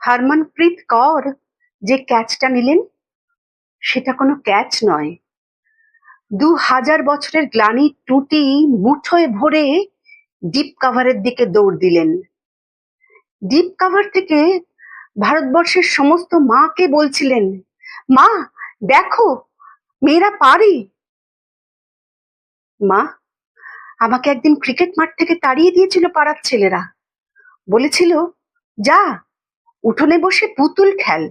হারমনপ্রীত কর যে ক্যাচটা নিলেন, সেটা কোনো ক্যাচ নয়। দু হাজার বছরের গ্লানি টুটি মুঠোয় ভরে ডিপ কাভারের দিকে দৌড় দিলেন। ডিপ কাভার থেকে ভারতবর্ষের সমস্ত মাকে বলছিলেন, মা, দেখো, মেয়েরা পারে। মা আমাকে একদিন ক্রিকেট মাঠ থেকে তাড়িয়ে দিয়েছিল পাড়ার ছেলেরা। বলেছিল, যা উঠোনে বসে পুতুল খেল।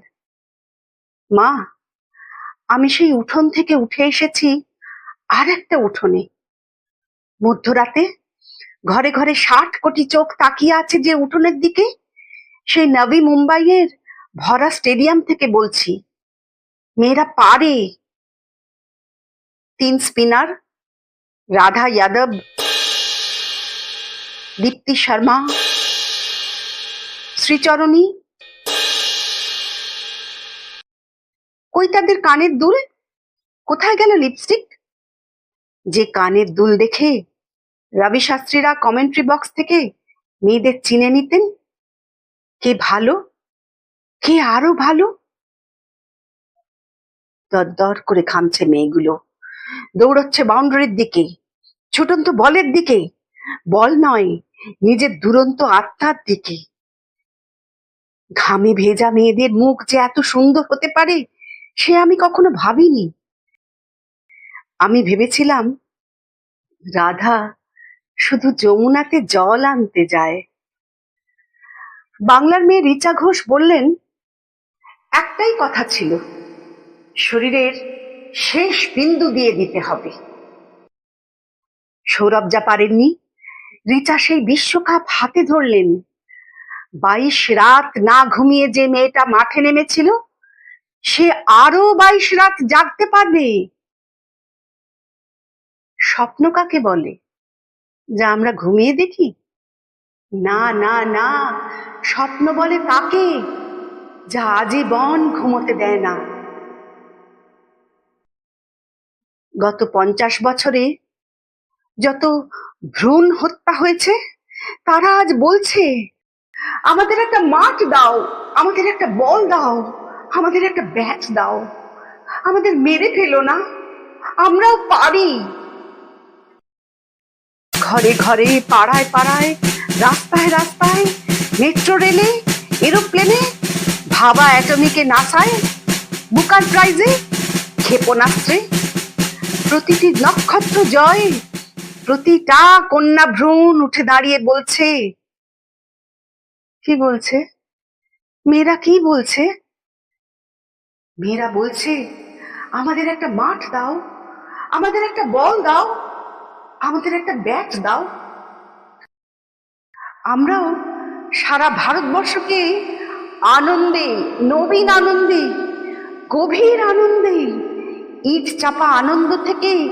মা, আমি সেই উঠোন থেকে উঠে এসেছি আর একটা উঠোনে। মধ্যরাতে ঘরে ঘরে ষাট কোটি চোখ তাকিয়ে আছে যে উঠোনের দিকে, সেই নবী মুম্বাইয়ের ভরা স্টেডিয়াম থেকে বলছি, মেয়েরা পারে। তিন স্পিনার, রাধা যাদব, দীপ্তি শর্মা, শ্রীচরণী কই তাদের কানের দুল? কোথায় গেল লিপস্টিক যে কানের দুল দেখে রবি শাস্ত্রীরা কমেন্ট্রি বক্স থেকে মেয়েদের চিনে নিতেন? কে ভালো? কে আরও ভালো? দর করে খামছে মেয়েগুলো। দৌড়চ্ছে বাউন্ডারির দিকে, ছুটন্ত বলের দিকে। বল নয়, নিজের দুরন্ত আত্মার দিকে। ঘামে ভেজা মেয়েদের মুখ যে এত সুন্দর হতে পারে? সে আমি কখনো ভাবিনি। আমি ভেবেছিলাম, রাধা শুধু যমুনাতে জল আনতে যায়। বাংলার মেয়ে রিচা ঘোষ বললেন, একটাই কথা ছিল, শরীরের শেষ বিন্দু দিয়ে দিতে হবে। সৌরভ যা পারেননি, রিচা সেই বিশ্বকাপ হাতে ধরলেন। বাইশ রাত না ঘুমিয়ে যে মেয়েটা মাঠে নেমেছিল সে আরও বাইশ রাত জাগতে পারবে। স্বপ্ন কাকে বলে? যা আমরা ঘুমিয়ে দেখি? না না না, স্বপ্ন বলে তাকে যা আজীবন ঘুমোতে দেয় না। গত পঞ্চাশ বছরে যত ভ্রূণ হত্যা হয়েছে, তারা আজ বলছে, আমাদের একটা মাঠ দাও, আমাদের একটা বল দাও। আমাদের একটা ব্যাট দাও। আমাদের মেরে ফেলো না। আমরাও পারি। ঘরে ঘরে, পাড়ায় পাড়ায়, রাস্তায় রাস্তায়, মেট্রো রেলে, এরোপ্লেনে, ভাবা অ্যাটমিকে নাসায় বুকার প্রাইজে, ক্ষেপণাস্ত্রে। প্রতিটি নক্ষত্র জয়, প্রতিটা কন্যা ভ্রূণ উঠে দাঁড়িয়ে বলছে, কি বলছে? মেয়েরা কি বলছে? মেয়েরা বলছে, আমাদের একটা মাঠ দাও, আমাদের একটা বল দাও, আমাদের একটা ব্যাট দাও। আমরাও সারা ভারতবর্ষকে আনন্দে, নবীন আনন্দে, গভীর আনন্দে ঈদ চাপা আনন্দ থেকে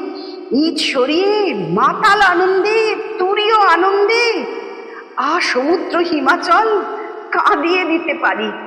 ঈদ সরিয়ে মাতাল আনন্দে, তুরীয় আনন্দে, আ সমুদ্র হিমাচল কাঁদিয়ে দিতে পারি।